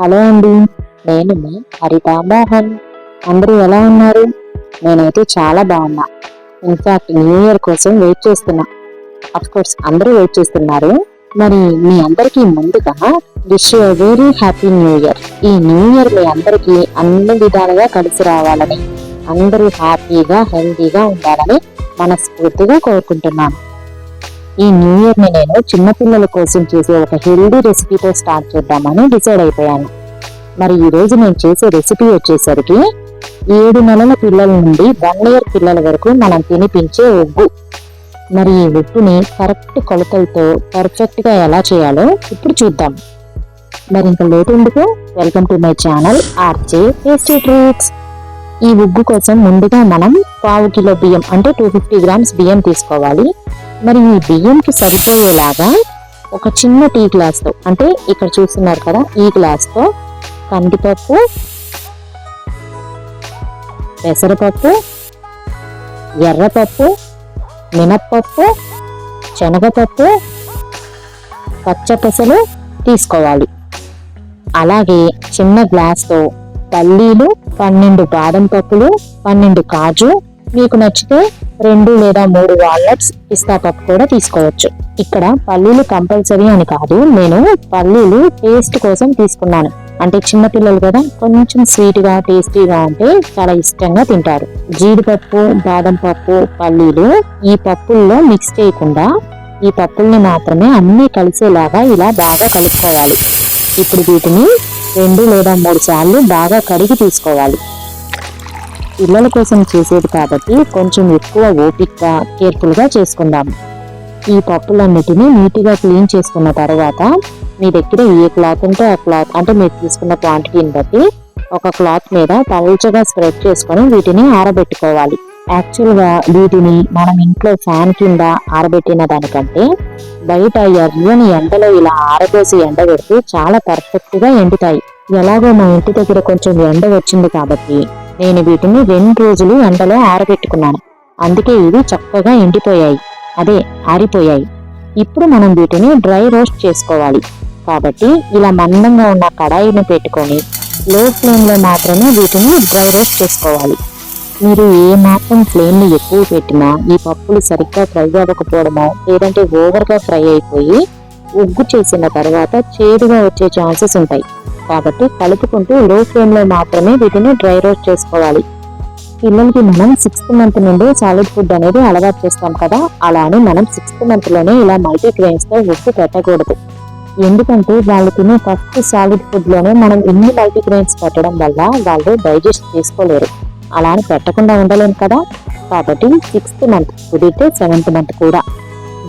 Hello అండి నేను మీ హరిత మోహన్. అందరూ ఎలా ఉన్నారు? నేనైతే చాలా బాగున్నా. ఇన్ఫ్యాక్ట్ న్యూ ఇయర్ కోసం వెయిట్ చేస్తున్నా. అఫ్ కోర్స్ అందరూ వెయిట్ చేస్తున్నారు. మరి మీ అందరికీ ముందుగా wish very happy new year. ఈ న్యూ ఇయర్ మీ అందరికీ అన్ని విధాలుగా కలిసి రావాలని అందరూ హ్యాపీగా హెల్తీగా ఉండాలని మనస్ఫూర్తిగా కోరుకుంటున్నాను. ఈ న్యూ ఇయర్ని నేను చిన్నపిల్లల కోసం చేసే ఒక హెల్దీ రెసిపీతో స్టార్ట్ చేద్దామని డిసైడ్ అయిపోయాను. మరి ఈ రోజు నేను చేసే రెసిపీ వచ్చేసరికి ఏడు నెలల పిల్లల నుండి వన్ ఇయర్ పిల్లల వరకు మనం తినిపించే ఉగ్గు మరి ఈ ఉప్పుని కరెక్ట్ కొలతలతో పర్ఫెక్ట్గా ఎలా చేయాలో ఇప్పుడు చూద్దాం. మరి ఇంకా లేట్ ఎందుకు? Welcome to my channel RJ tasty treats. ఈ ఉగ్గు కోసం ముందుగా మనం పావు కిలో బియ్యం అంటే టూ ఫిఫ్టీ గ్రామ్స్ బియ్యం తీసుకోవాలి. మరి ఈ బియ్యంకి సరిపోయేలాగా ఒక చిన్న టీ గ్లాస్తో అంటే ఇక్కడ చూస్తున్నారు కదా ఈ గ్లాస్తో కందిపప్పు పెసరపప్పు ఎర్రపప్పు మినప్పప్పు శనగపప్పు పచ్చపెసలు తీసుకోవాలి. అలాగే చిన్న గ్లాస్తో పల్లీలు పన్నెండు బాదం పప్పులు పన్నెండు కాజు మీకు నచ్చితే రెండు లేదా మూడు వాల్నట్స్ పిస్తా పప్పు కూడా తీసుకోవచ్చు. ఇక్కడ పల్లీలు కంపల్సరీ అని కాదు నేను పల్లీలు టేస్ట్ కోసం తీసుకున్నాను. అంటే చిన్న పిల్లలు కదా కొంచెం స్వీట్గా టేస్టీగా ఉంటే చాలా ఇష్టంగా తింటారు. జీడిపప్పు బాదం పప్పు పల్లీలు ఈ పప్పుల్లో మిక్స్ చేయకుండా ఈ పప్పుల్ని మాత్రమే అన్ని కలిసేలాగా ఇలా బాగా కలుపుకోవాలి. ఇప్పుడు వీటిని రెండు లేదా మూడు సార్లు బాగా కడిగి తీసుకోవాలి. పిల్లల కోసం చేసేది కాబట్టి కొంచెం ఎక్కువ ఓపిక్గా కేర్ఫుల్గా చేసుకుందాం. ఈ పప్పులన్నిటినీ నీట్గా క్లీన్ చేసుకున్న తర్వాత మీ దగ్గర ఏ క్లాత్ ఉంటే ఆ క్లాత్ అంటే మీరు తీసుకున్న క్వాంటిటీని బట్టి ఒక క్లాత్ మీద పల్చగా స్ప్రెడ్ చేసుకొని వీటిని ఆరబెట్టుకోవాలి. యాక్చువల్గా వీటిని మనం ఇంట్లో ఫ్యాన్ కింద ఆరబెట్టిన దానికంటే బయట ఎర్రని ఎండలో ఇలా ఆరబోసి ఎండబెడితే చాలా పర్ఫెక్ట్గా ఎండుతాయి. ఎలాగో మా ఇంటి దగ్గర కొంచెం ఎండ వచ్చింది కాబట్టి నేను వీటిని రెండు రోజులు ఎండలో ఆరబెట్టుకున్నాను. అందుకే ఇవి చక్కగా ఎండిపోయాయి. అదే ఆరిపోయాయి. ఇప్పుడు మనం వీటిని డ్రై రోస్ట్ చేసుకోవాలి. కాబట్టి ఇలా మందంగా ఉన్న కడాయిని పెట్టుకొని లో ఫ్లేమ్లో మాత్రమే వీటిని డ్రై రోస్ట్ చేసుకోవాలి. మీరు ఏ మాత్రం ఫ్లేమ్ని ఎక్కువ పెట్టినా ఈ పప్పులు సరిగ్గా ఫ్రై అవ్వకపోవడమో లేదంటే ఓవర్గా ఫ్రై అయిపోయి ఉగ్గు చేసిన తర్వాత చేదుగా వచ్చే ఛాన్సెస్ ఉంటాయి. కాబట్టి కలుపుకుంటూ లో ఫ్లేమ్లో మాత్రమే వీటిని డ్రై రోస్ట్ చేసుకోవాలి. పిల్లలకి మనం సిక్స్త్ మంత్ నుండి సాలిడ్ ఫుడ్ అనేది అలవాటు చేస్తాం కదా అలానే మనం సిక్స్త్ మంత్లోనే ఇలా మల్టీ గ్రెయిన్స్తో ఉప్పు పెట్టకూడదు. ఎందుకంటే వాళ్ళు తినే ఫస్ట్ సాలిడ్ ఫుడ్లోనే మనం ఇన్ని మల్టీ గ్రెయిన్స్ పెట్టడం వల్ల వాళ్ళు డైజెస్ట్ చేసుకోలేరు. అలా అని పెట్టకుండా ఉండలేం కదా. కాబట్టి సిక్స్త్ మంత్ కుదిరితే సెవెంత్ మంత్ కూడా.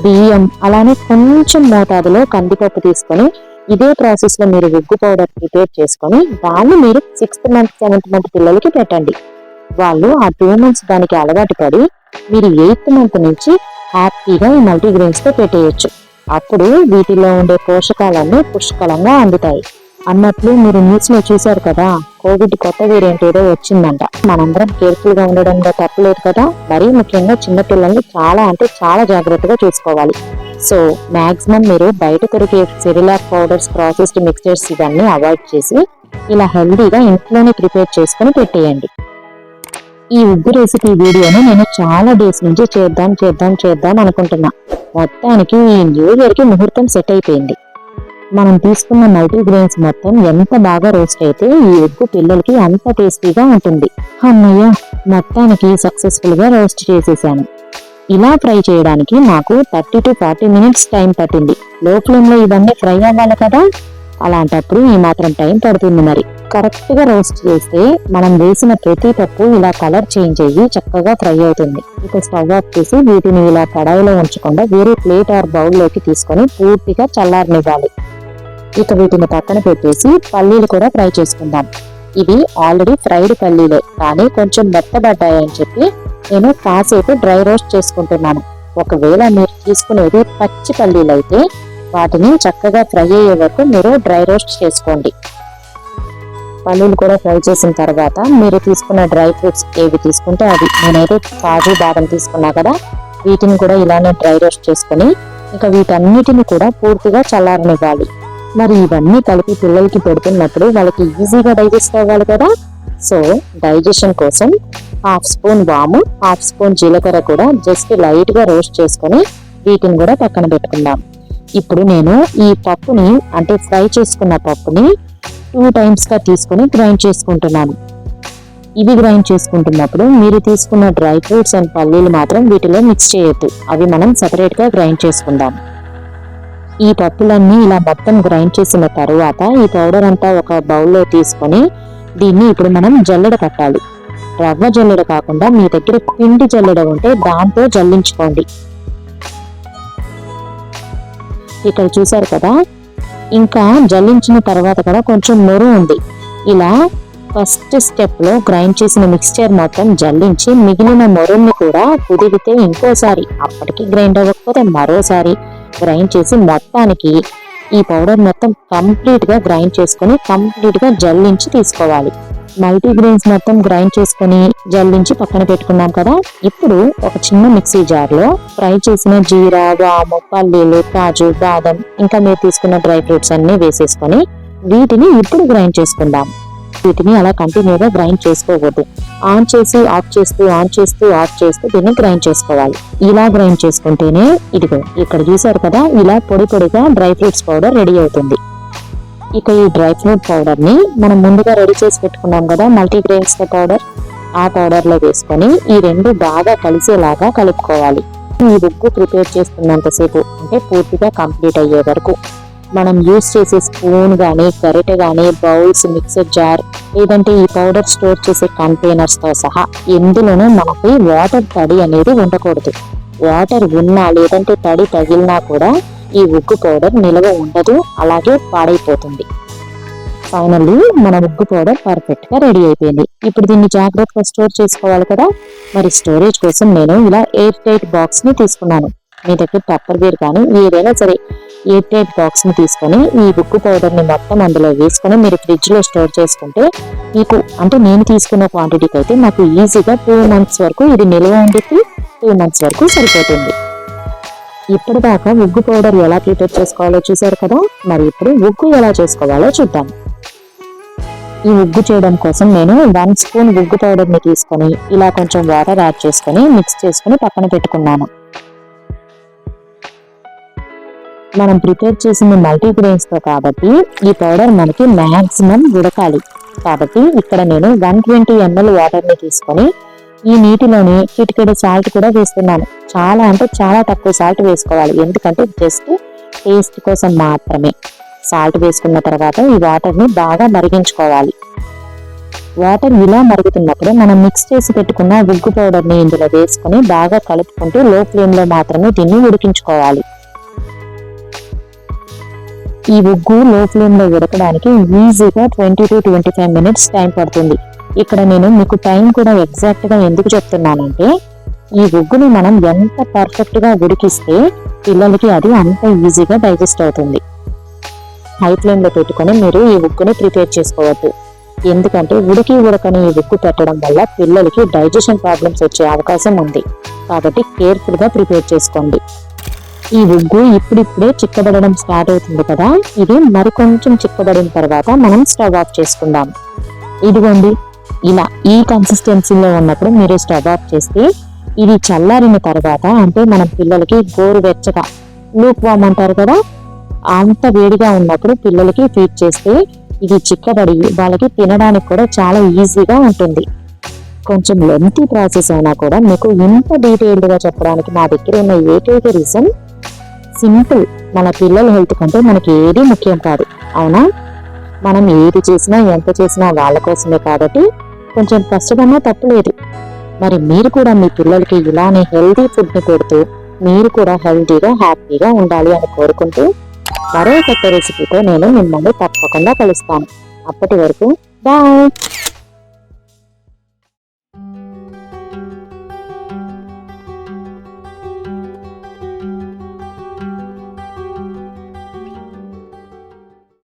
బియ్యం అలానే కొంచెం మోతాదులో కందిపప్పు తీసుకొని ఇదే ప్రాసెస్లో మీరు ఉగ్గు పౌడర్ ప్రిపేర్ చేసుకొని దాన్ని మీరు సిక్స్త్ మంత్ సెవెంత్ మంత్ పిల్లలకి పెట్టండి. వాళ్ళు ఆ టూ మంత్స్ దానికి అలవాటు పడి మీరు ఎయిత్ మంత్ నుంచి హ్యాపీగా ఈ మల్టీగ్రెయిన్స్తో పెట్టేయచ్చు. అప్పుడు వీటిలో ఉండే పోషకాలన్నీ పుష్కలంగా అందుతాయి. అన్నట్లు మీరు న్యూస్లో చూశారు కదా కోవిడ్ కొత్త వేరియంట్ ఏదో వచ్చిందంట. మనందరం కేర్ఫుల్గా ఉండడంలో తప్పలేదు కదా. మరీ ముఖ్యంగా చిన్నపిల్లల్ని చాలా అంటే చాలా జాగ్రత్తగా చూసుకోవాలి. సో మ్యాక్సిమం మీరు బయట దొరికే సెరిలాక్ పౌడర్స్ ప్రాసెస్డ్ మిక్చర్స్ ఇవన్నీ అవాయిడ్ చేసి ఇలా హెల్దీగా ఇంట్లోనే ప్రిపేర్ చేసుకుని పెట్టేయండి. ఈ ఉగ్గు రెసిపీ వీడియోని నేను చాలా డేస్ నుంచి చేద్దాం చేద్దాం చేద్దాం అనుకుంటున్నా. మొత్తానికి ఈ న్యూ ఇయర్కి ముహూర్తం సెట్ అయిపోయింది. మనం తీసుకున్న మల్టీగ్రెయిన్స్ మొత్తం ఎంత బాగా రోస్ట్ అయితే ఈ ఉగ్గు పిల్లలకి అంత టేస్టీగా ఉంటుంది. అమ్మయ్య మొత్తానికి సక్సెస్ఫుల్గా రోస్ట్ చేసేసాను. ఇలా ఫ్రై చేయడానికి నాకు thirty to forty minutes time పట్టింది. లో ఫ్లేమ్లో ఇవన్నీ ఫ్రై అవ్వాలి కదా? అలాంటప్పుడు ఈ మాత్రం టైం పడుతుంది మరి. కరెక్ట్గా రోస్ట్ చేస్తే మనం వేసిన ప్రతి పప్పు ఇలా కలర్ చేంజ్ అయ్యి చక్కగా ఫ్రై అవుతుంది. ఇక స్టవ్ ఆఫ్ చేసి వీటిని ఇలా కడాయిలో ఉంచకుండా వేరే ప్లేట్ ఆర్ బౌల్లోకి తీసుకొని పూర్తిగా చల్లారనివ్వాలి. ఇక వీటిని పక్కన పెట్టేసి పల్లీలు కూడా ఫ్రై చేసుకుందాం. ఇవి ఆల్రెడీ ఫ్రైడ్ పల్లీలే కానీ కొంచెం మెత్తబడ్డాయని చెప్పి నేను కాసేపు డ్రై రోస్ట్ చేసుకుంటున్నాను. ఒకవేళ మీరు తీసుకునేది పచ్చి పల్లీలు అయితే వాటిని చక్కగా ఫ్రై అయ్యే వరకు మీరు డ్రై రోస్ట్ చేసుకోండి. పల్లీలు కూడా ఫ్రై చేసిన తర్వాత మీరు తీసుకున్న డ్రై ఫ్రూట్స్ ఏవి తీసుకుంటే అవి. నేనైతే కాజు బాదం తీసుకున్నా కదా వీటిని కూడా ఇలానే డ్రై రోస్ట్ చేసుకొని ఇంకా వీటన్నిటిని కూడా పూర్తిగా చల్లారనివ్వాలి. మరి ఇవన్నీ కలిపి పిల్లలకి పెడుతున్నప్పుడు వాళ్ళకి ఈజీగా డైజెస్ట్ అవ్వాలి కదా. సో డైజెషన్ కోసం హాఫ్ స్పూన్ వాము హాఫ్ స్పూన్ జీలకర్ర కూడా జస్ట్ లైట్గా రోస్ట్ చేసుకొని వీటిని కూడా పక్కన పెట్టుకుందాం. ఇప్పుడు నేను ఈ పప్పుని అంటే ఫ్రై చేసుకున్న పప్పుని టూ టైమ్స్గా తీసుకొని గ్రైండ్ చేసుకుంటున్నాను. ఇవి గ్రైండ్ చేసుకుంటున్నప్పుడు మీరు తీసుకున్న డ్రై ఫ్రూట్స్ అండ్ పల్లీలు మాత్రం వీటిలో మిక్స్ చేయొద్దు. అవి మనం సెపరేట్గా గ్రైండ్ చేసుకుందాం. ఈ పప్పులన్నీ ఇలా మొత్తం గ్రైండ్ చేసిన తరువాత ఈ పౌడర్ అంతా ఒక బౌల్లో తీసుకొని దీన్ని ఇప్పుడు మనం జల్లెడ కట్టాలి రవ్వ జల్లెడ కాకుండా మీ దగ్గర పిండి జల్లెడ ఉంటే దాంతో జల్లించుకోండి. ఇక్కడ చూసారు కదా ఇంకా జల్లించిన తర్వాత కూడా కొంచెం నొరు ఉంది. ఇలా ఫస్ట్ స్టెప్లో గ్రైండ్ చేసిన మిక్స్చర్ మొత్తం జల్లించి మిగిలిన మొరుల్ని కూడా కుదిరితే ఇంకోసారి అప్పటికి గ్రైండ్ అవ్వకపోతే మరోసారి గ్రైండ్ చేసి మొత్తానికి ఈ పౌడర్ మొత్తం కంప్లీట్గా గ్రైండ్ చేసుకొని కంప్లీట్గా జల్లించి తీసుకోవాలి. మల్టీ గ్రెయిన్స్ మొత్తం గ్రైండ్ చేసుకొని జల్లించి పక్కన పెట్టుకున్నాం కదా. ఇప్పుడు ఒక చిన్న మిక్సీ జార్లో ఫ్రై చేసిన జీరా వాము పల్లీలు కాజు బాదం ఇంకా మీరు తీసుకున్న డ్రై ఫ్రూట్స్ అన్ని వేసేసుకొని వీటిని ఇప్పుడు గ్రైండ్ చేసుకుందాం. వీటిని అలా కంటిన్యూగా గ్రైండ్ చేసుకోకూడదు ఆన్ చేసి ఆఫ్ చేస్తూ ఆన్ చేస్తూ ఆఫ్ చేస్తూ దీన్ని గ్రైండ్ చేసుకోవాలి. ఇలా గ్రైండ్ చేసుకుంటేనే ఇదిగో ఇక్కడ చూసారు కదా ఇలా పొడి పొడిగా డ్రై ఫ్రూట్స్ పౌడర్ రెడీ అవుతుంది. ఇక ఈ డ్రై ఫ్రూట్ పౌడర్ని మనం ముందుగా రెడీ చేసి పెట్టుకున్నాం కదా మల్టీగ్రెయిన్స్ పౌడర్. ఆ పౌడర్లో వేసుకొని ఈ రెండు బాగా కలిసేలాగా కలుపుకోవాలి. ఈ ఉగ్గు ప్రిపేర్ చేస్తున్నంతసేపు అంటే పూర్తిగా కంప్లీట్ అయ్యే వరకు. మనం యూస్ చేసే స్పూన్ కానీ గరిటె కానీ బౌల్స్ మిక్సర్ జార్ లేదంటే ఈ పౌడర్ స్టోర్ చేసే కంటైనర్స్తో సహా ఎందులోనూ మనకి వాటర్ తడి అనేది ఉండకూడదు. వాటర్ ఉన్నా లేదంటే తడి తగిలినా కూడా ఈ ఉగ్గు పౌడర్ నిలవ ఉండదు అలాగే పాడైపోతుంది. ఫైనల్లీ మన ఉగ్గు పౌడర్ పర్ఫెక్ట్గా రెడీ అయిపోయింది. ఇప్పుడు దీన్ని జాగ్రత్తగా స్టోర్ చేసుకోవాలి కదా? మరి స్టోరేజ్ కోసం నేను ఇలా ఎయిర్ టైట్ బాక్స్ని తీసుకున్నాను. మీ దగ్గర టప్పర్ వేర్ కానీ ఏదైనా సరే ఎయిర్ టైట్ బాక్స్ని తీసుకొని ఈ ఉగ్గు పౌడర్ని మొత్తం అందులో వేసుకొని మీరు ఫ్రిడ్జ్లో స్టోర్ చేసుకుంటే మీకు అంటే నేను తీసుకున్న క్వాంటిటీకి అయితే నాకు ఈజీగా టూ మంత్స్ వరకు ఇది నిల్వ ఉంటుంది టూ మంత్స్ వరకు సరిపోతుంది. ఇప్పటిదాకా ఉగ్గు పౌడర్ ఎలా ప్రిపేర్ చేసుకోవాలో చూసారు కదా? మరి ఇప్పుడు ఉగ్గు ఎలా చేసుకోవాలో చూద్దాం. ఈ ఉగ్గు చేయడం కోసం నేను వన్ స్పూన్ ఉగ్గు పౌడర్ని తీసుకొని ఇలా కొంచెం వాటర్ యాడ్ చేసుకొని మిక్స్ చేసుకొని పక్కన పెట్టుకున్నాను. మనం ప్రిపేర్ చేసిన మల్టీగ్రెయిన్స్తో కాబట్టి ఈ పౌడర్ మనకి మాక్సిమం ఉడకాలి. కాబట్టి ఇక్కడ నేను వన్ ట్వంటీ ఎంఎల్ వాటర్ని తీసుకొని ఈ నీటిలోని చిటికెడు సాల్ట్ కూడా వేస్తున్నాను. చాలా అంటే చాలా తక్కువ సాల్ట్ వేసుకోవాలి. ఎందుకంటే జస్ట్ టేస్ట్ కోసం మాత్రమే. సాల్ట్ వేసుకున్న తర్వాత ఈ వాటర్ని బాగా మరిగించుకోవాలి. వాటర్ ఇలా మరుగుతున్నప్పుడు మనం మిక్స్ చేసి పెట్టుకున్న ఉగ్గు పౌడర్ని ఇందులో వేసుకొని బాగా కలుపుకుంటూ లో ఫ్లేమ్లో మాత్రమే దీన్ని ఉడికించుకోవాలి. ఈ ఉగ్గు లో ఫ్లేమ్లో ఉడకడానికి ఈజీగా twenty to twenty five minutes time పడుతుంది. ఇక్కడ నేను మీకు టైం కూడా ఎగ్జాక్ట్గా ఎందుకు చెప్తున్నానంటే ఈ ఉగ్గుని మనం ఎంత పర్ఫెక్ట్గా ఉడికిస్తే పిల్లలకి అది అంత ఈజీగా డైజెస్ట్ అవుతుంది. హై ఫ్లేమ్లో పెట్టుకొని మీరు ఈ ఉగ్గుని ప్రిపేర్ చేసుకోవద్దు. ఎందుకంటే ఉడికి ఉడకని ఈ ఉగ్గు పెట్టడం వల్ల పిల్లలకి డైజెషన్ ప్రాబ్లమ్స్ వచ్చే అవకాశం ఉంది. కాబట్టి కేర్ఫుల్గా ప్రిపేర్ చేసుకోండి. ఈ ఉగ్గు ఇప్పుడిప్పుడే చిక్కబడడం స్టార్ట్ అవుతుంది కదా ఇది మరికొంచెం చిక్కబడిన తర్వాత మనం స్టవ్ ఆఫ్ చేసుకుందాం. ఇదిగోండి ఇలా ఈ కన్సిస్టెన్సీలో ఉన్నప్పుడు మీరు స్టవ్ ఆఫ్ చేస్తే ఇది చల్లారిన తర్వాత అంటే మనం పిల్లలకి గోరువెచ్చగా లూక్ వామ్ అంటారు కదా అంత వేడిగా ఉన్నప్పుడు పిల్లలకి ఫీడ్ చేస్తే ఇది చిక్కబడి వాళ్ళకి తినడానికి కూడా చాలా ఈజీగా ఉంటుంది. కొంచెం లెంతి ప్రాసెస్ అయినా కూడా మీకు ఇంత డీటెయిల్డ్గా చెప్పడానికి మా దగ్గర ఉన్న ఏకైక రీజన్ సింపుల్ మన పిల్లల హెల్త్ కంటే మనకి ఏది ముఖ్యం కాదు అవునా? మనం ఏది చేసినా ఎంత చేసినా వాళ్ళ కోసమే కాబట్టి కొంచెం కష్టమన్నా తప్పలేదు. మరి మీరు కూడా మీ పిల్లలకి ఇలానే హెల్దీ ఫుడ్ని పెడుతూ మీరు కూడా హెల్తీగా హ్యాపీగా ఉండాలి అని కోరుకుంటూ మరో కొత్త రెసిపీతో నేను మిమ్మల్ని తప్పకుండా కలుస్తాను. అప్పటి వరకు బాయ్!